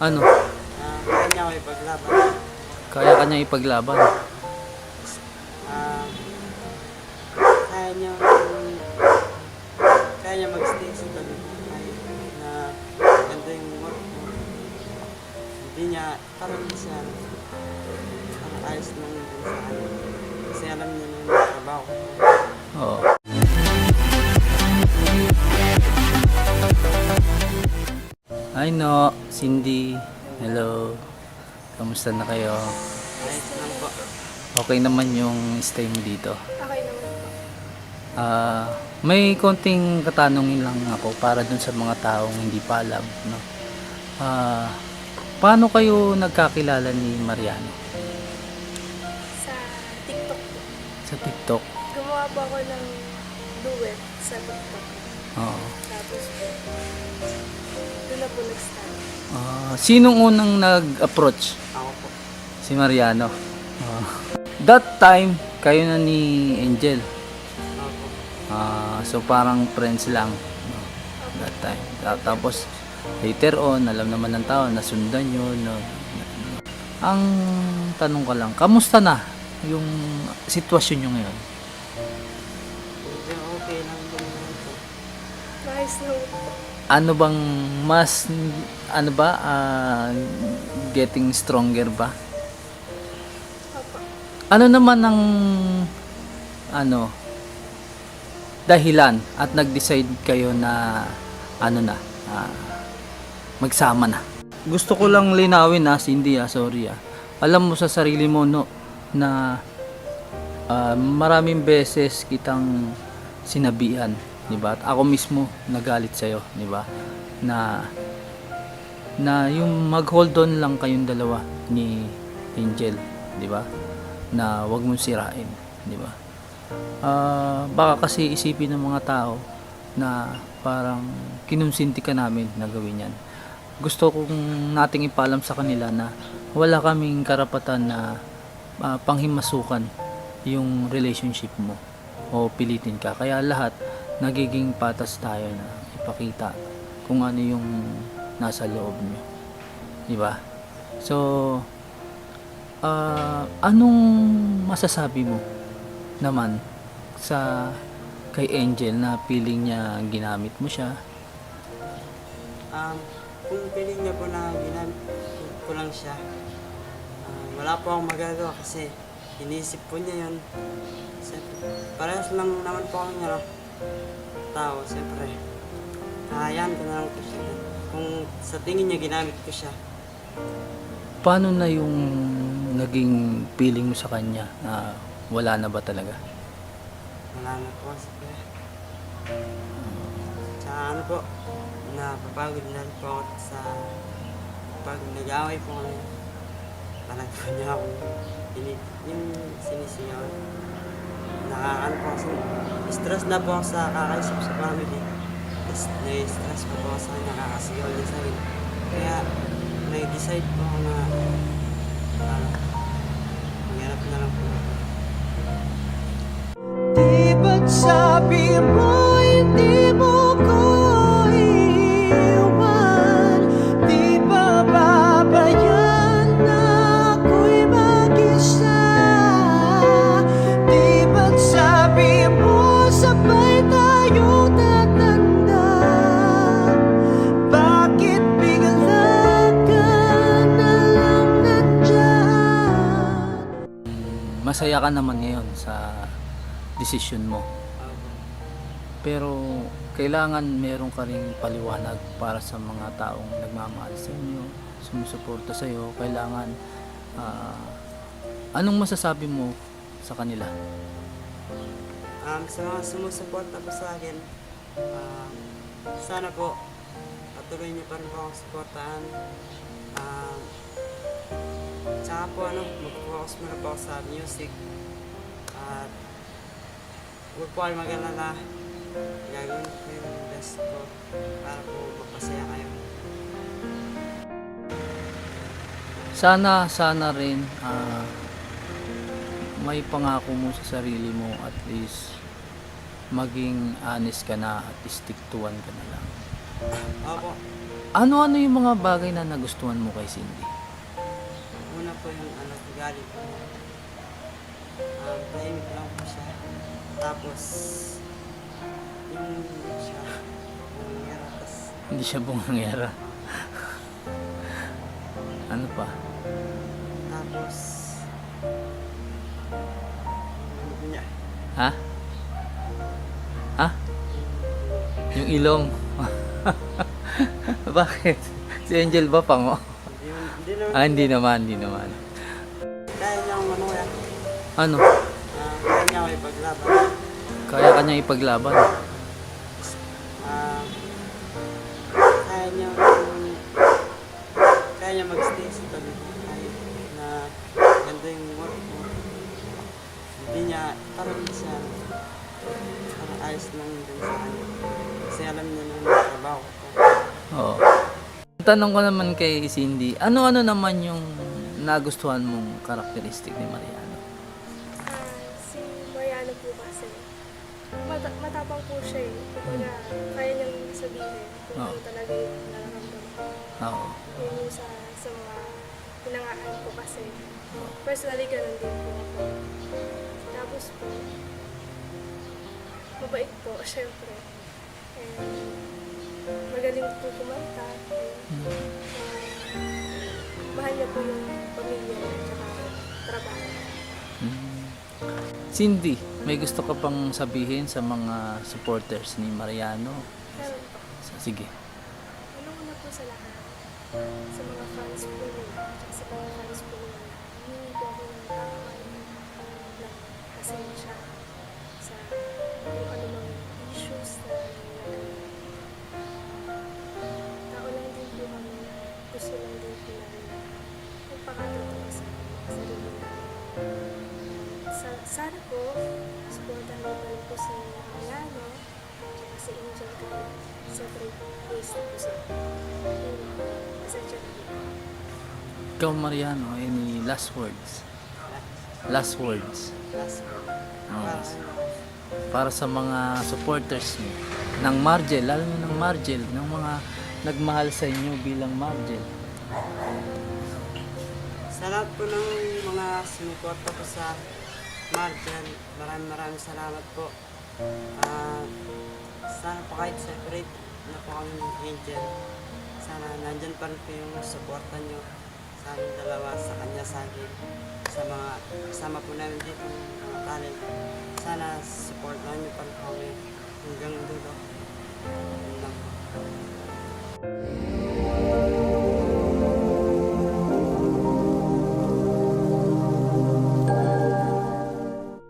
Ano? Ah, kaya niya ipaglaban. Kaya kanya ipaglaban. Ah, kaya niya, kaya niya mag-stay sa. Kahit na ganda yung work mo. Hindi niya, parang siya, ano, ayos lang din sa akin. Kasi alam niya na yung trabaho ko. Oo. Ay no, Cindy. Hello. Kamusta na kayo? Okay naman yung stay mo dito. Okay naman po. Ah, may konting katanungin lang ako para dun sa mga taong hindi pa alam, no. Ah, paano kayo nagkakilala ni Mariano Sa TikTok sa TikTok? Gumawa po ako ng duet sa TikTok. Oo. Tapos po, na po nag-start. Ah, sinong unang nag-approach? Ako po. Si Mariano. Ah. that time, kayo na ni Angel. Ako. Ah, so parang friends lang. no, That time. Ta- Tapos later on, alam naman ng tao, nasundan yun. No? Ang tanong ko lang, kamusta na yung sitwasyon nyo ngayon? Medyo okay lang po. Nice na po. Ano bang mas, ano ba, ah, getting stronger ba? Ano naman ang ano dahilan at nag-decide kayo na ano na ah, magsama na. Gusto ko lang linawin na Cindy ah, sorry ah. Alam mo sa sarili mo no na ah, maraming beses kitang sinabihan, 'di ba? At ako mismo nagalit sa iyo, 'di ba? Na na yung mag-hold on lang kayong dalawa ni Angel, 'di ba? Na wag mong sirain, 'di ba? Ah, baka kasi isipin ng mga tao na parang kinunsinti ka namin na gawin yan. Gusto kong nating ipalam sa kanila na wala kaming karapatan na ah, panghimasukan yung relationship mo o pilitin ka. Kaya lahat nagiging patas tayo na ipakita kung ano yung nasa loob nyo. Di ba? So, ah, anong masasabi mo naman sa kay Angel na feeling niya ginamit mo siya? Um, kung piling niya po na ginamit ko lang siya, ah, wala po akong magagawa kasi inisip po niya yun. Siyempre, parehas lang naman po kami ano, tao, siyempre. Hayaan ko na lang po siya. Kung sa tingin niya ginamit ko siya, Paano na yung naging feeling mo sa kanya na wala na ba talaga? wala na po kasi. Tsaka ano po, napapagod na rin po ako sa pag nag-away po kami. Talaga po niya ako ini, yung sinisigaw. Nakakano po kasi, stress na po ako sa kakaisip sa family. Tapos na-stress po ako sa kanya, kakasigaw niya sa akin. Kaya nag-decide po ako na ano, maghanap na lang po. Di ba't sabi mo Masaya ka naman ngayon sa desisyon mo. Pero kailangan meron ka ring paliwanag para sa mga taong nagmamahal sa inyo, sumusuporta sa iyo. Kailangan ah, anong masasabi mo sa kanila? Um, sa mga sumusuporta po sa akin, um, sana po patuloy niyo pa rin po akong suportahan. Um, tsaka po ano, mag-focus muna po ako sa music. At huwag po kayo mag-alala. Gagawin ko yung best ko para po magpasaya kayo. Sana, sana rin ah, may pangako mo sa sarili mo at least maging honest ka na at one ka na lang. Opo, Ano-ano yung mga bagay na nagustuhan mo kay Cindy? Po yung ano, galit po. Um, tahimik lang po siya. Tapos, yung siya, yung tapos, Hindi siya bungangera. ano pa? tapos, ano niya, Ha? Ha? Yung ilong. Bakit? Si Angel ba pango? Ah, hindi naman, hindi naman. kaya niya akong ano yan, Ano? ah, kaya niya ako ipaglaban. Kaya kanya ipaglaban. Ah, kaya niya kaya niya magstay sa tabi na ganda yung work mo. Hindi niya, parang siya, parang ayos lang din sa kanya. Kasi alam niya na yung trabaho ko. Oo. Tanong ko naman kay Cindy, ano-ano naman yung nagustuhan mong karakteristik ni Mariano? Ah, si Mariano po kasi, mata- matapang po siya eh. Kumbaga, kaya niyang sabihin kung Oo. ano talaga yung nararamdaman ko. Oo. Yun yung sa, sa mga pinangaan ko kasi. Personally, ganun din po ako. Tapos po, mabait po, syempre. And magaling po kumanta. Ah, mahal niya po yung pamilya niya at trabaho. Mm. Cindy, may gusto ka pang sabihin sa mga supporters ni Mariano? Sige. Unang-una po sa lahat, sa mga fans po nila, at sa mga fans po nila, hindi po ako ng tawag ng po, supportahan niyo pa rin po si Mariano, at si Angel na po sila. Yun lang. Pasensya na po. Ikaw Mariano, any last words? Last words. Last, para ano, Para sa mga supporters niyo ng Margel, lalo na ng Margel, ng mga nagmahal sa inyo bilang Margel. Sa lahat po ng mga sumuporta po sa Marjan, maraming maraming salamat po. Ah, sana po kahit separate na po kami ni Angel. Sana nandyan pa rin po yung suporta nyo sa aming dalawa, sa kanya, sa akin. Sa mga kasama po namin dito ng mga talent. Sana supportan nyo pa rin kami hanggang dulo. Yun lang.